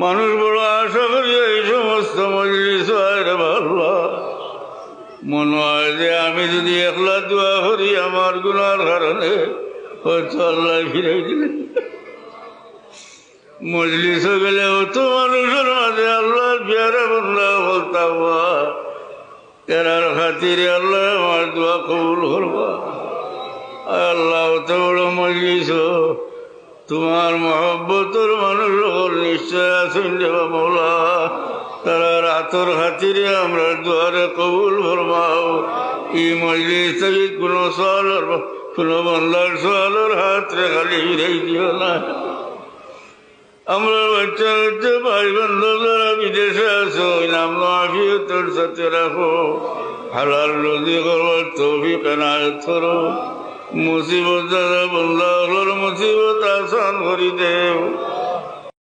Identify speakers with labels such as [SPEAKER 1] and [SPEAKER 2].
[SPEAKER 1] মানুষ বড় আশা করি এই সমস্ত মজলিস মনে হয় যে আমি যদি একলা দোয়া করি, আমার গুনার কারণে হয়তো আল্লাহ ফিরে দিলেন মজলিস গেলে অত মানুষের মাঝে আল্লাহর বিয়ারে বন্ধা বলতাম এরার খাতিরে আল্লাহ আমার দোয়া কবুল করবা। আল্লাহ, অত বড় মজলিস তোমার মহব্বতর মানুষ নিশ্চয় আছেন দেবা মৌলা তারা রাতর খাতিরে আমরা দুয়ারে কবুল ফরমাও। এই মজলিস থেকে কোনো সওয়ালের কোনো বন্দার সওয়ালের হাত খালি ফিরাই দিও না। আমরা বাচ্চা বাচ্চা ভাই বান্ধব যারা বিদেশে আছো, নাম আফিয়তর সাথে রাখো। হালাল রোজি করবার তৌফিক এনায়ত করো। মুসিবত যারা বন্ধা হলোর মুসিবত আসান করি